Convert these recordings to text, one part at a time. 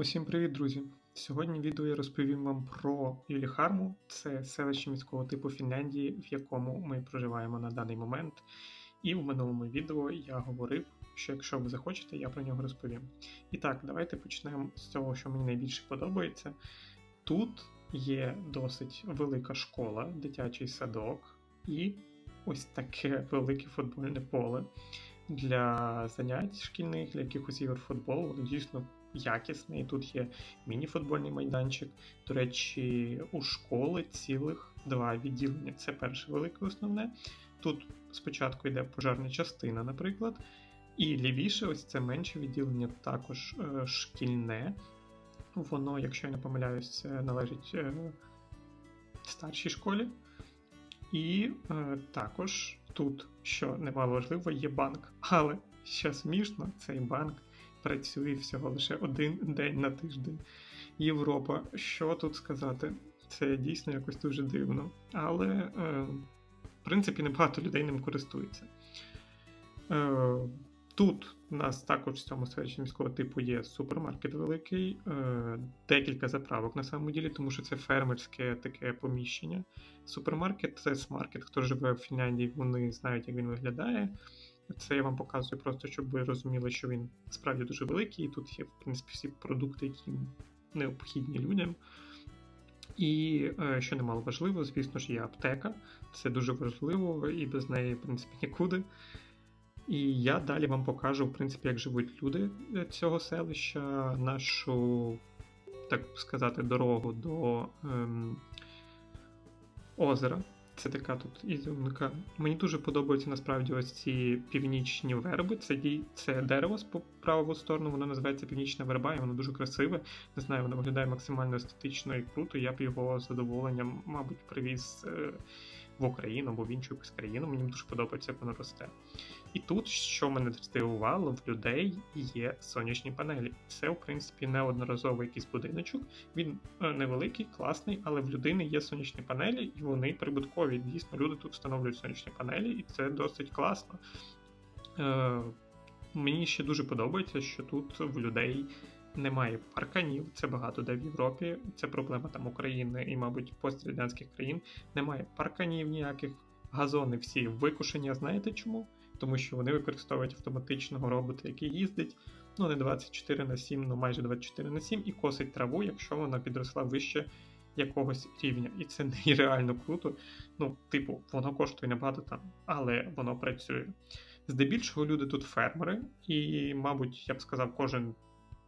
Усім привіт, друзі! Сьогодні в відео я розповім вам про Юліхарму. Це селище міського типу Фінляндії, в якому ми проживаємо на даний момент. І в минулому відео я говорив, що якщо ви захочете, я про нього розповім. І так, давайте почнемо з цього, що мені найбільше подобається. Тут є досить велика школа, дитячий садок і ось таке велике футбольне поле для занять шкільних, для якихось ігор футболу. Воно дійсно якісний. Тут є міні-футбольний майданчик. До речі, у школи цілих два відділення. Це перше велике основне. Тут спочатку йде пожежна частина, наприклад. І лівіше, ось це менше відділення, також е, шкільне. Воно, якщо я не помиляюсь, належить е, старшій школі. І е, також тут, що немаловажливо, є банк. Але що смішно, цей банк працює всього лише один день на тиждень. Європа, що тут сказати? Це дійсно якось дуже дивно. Але, е, в принципі, небагато людей ним користується. Е, Тут у нас також в цьому селищі міського типу є супермаркет великий, е, декілька заправок на самому ділі, тому що це фермерське таке поміщення. Супермаркет це смаркет. Хто живе в Фінляндії, вони знають, як він виглядає. Це я вам показую просто, щоб ви розуміли, що він справді дуже великий, і тут є, в принципі, всі продукти, які необхідні людям. І е, що немало важливо, звісно ж, є аптека. Це дуже важливо, і без неї, в принципі, нікуди. І я далі вам покажу, в принципі, як живуть люди цього селища, нашу, так сказати, дорогу до ем, озера. Це така тут ізюминка. Мені дуже подобаються насправді ось ці північні верби. Це це дерево з праву сторону, воно називається північна верба, і воно дуже красиве. Не знаю, воно виглядає максимально естетично і круто. Я б його з задоволенням, мабуть, привіз е, в Україну або в іншу якусь країну. Мені дуже подобається, як воно росте. І тут, що мене здивувало, в людей є сонячні панелі. Це, в принципі, неодноразовий якийсь будиночок. Він е, невеликий, класний, але в людини є сонячні панелі, і вони прибуткові. Дійсно, люди тут встановлюють сонячні панелі, і це досить класно. Е, Мені ще дуже подобається, що тут в людей немає парканів. Це багато де в Європі. Це проблема там України і, мабуть, пострадянських країн. Немає парканів ніяких. Газони всі викушені, знаєте чому? Тому що вони використовують автоматичного робота, який їздить ну не 24 на 7, ну майже 24 на 7 і косить траву, якщо вона підросла вище якогось рівня. І це нереально круто. Ну, типу, воно коштує небагато там, але воно працює. Здебільшого люди тут фермери, і, мабуть, я б сказав, кожен.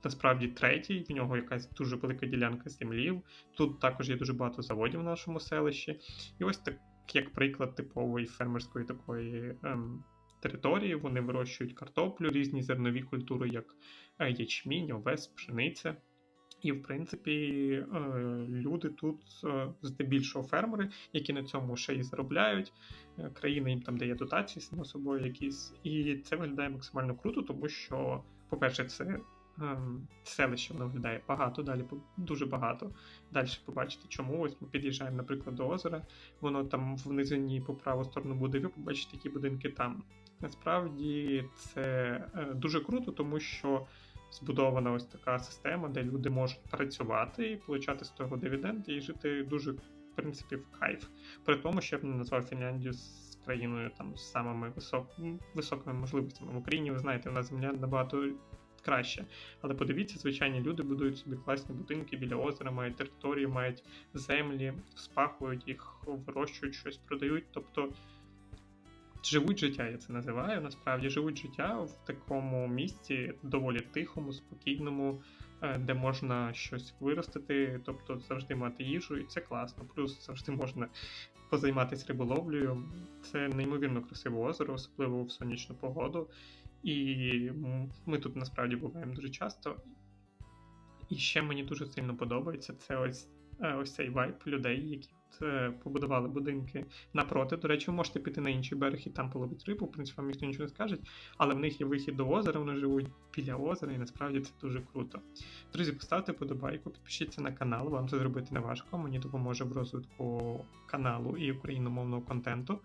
Насправді третій, в нього якась дуже велика ділянка землі. Тут також є дуже багато заводів в нашому селищі. І ось так, як приклад типової фермерської такої ем, території. Вони вирощують картоплю, різні зернові культури, як е, ячмінь, овес, пшениця. І, в принципі, е, люди тут е, здебільшого фермери, які на цьому ще й заробляють. Країна їм там дає дотації, само собою, якісь. І це виглядає максимально круто, тому що, по-перше, це селище воно виглядає багато, далі дуже багато. Далі побачите, чому. Ось ми під'їжджаємо, наприклад, до озера. Воно там в низині по праву сторону буде, ви побачите, які будинки там. Насправді це е, дуже круто, тому що збудована ось така система, де люди можуть працювати і получати з того дивіденди і жити дуже, в принципі, в кайф. При тому, що я б не назвав Фінляндію країною там з самими висок... високими можливостями. В Україні, ви знаєте, у нас земля набагато краще. Але подивіться, звичайні люди будують собі класні будинки біля озера, мають території, мають землі, спахують їх, вирощують щось, продають. Тобто живуть життя, я це називаю. Насправді живуть життя в такому місці доволі тихому, спокійному, е, де можна щось виростити, тобто завжди мати їжу, і це класно. Плюс завжди можна позайматися риболовлею. Це неймовірно красиве озеро, особливо в сонячну погоду. І ми тут насправді буваємо дуже часто. І ще мені дуже сильно подобається це ось е, ось цей вайб людей, які Е, побудували будинки напроти. До речі, ви можете піти на інший берег і там половити рибу, в принципі, вам ніхто нічого не скаже, але в них є вихід до озера, вони живуть біля озера, і насправді це дуже круто. Друзі, поставте подобайку, підпишіться на канал, вам це зробити не важко. Мені допоможе в розвитку каналу і україномовного контенту.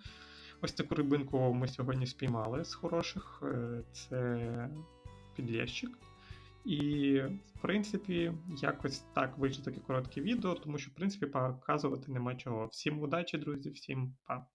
Ось таку рибинку ми сьогодні спіймали з хороших. Е, це підлєщик. І, в принципі, якось так вийшло таке коротке відео, тому що, в принципі, показувати нема чого. Всім удачі, друзі, всім па.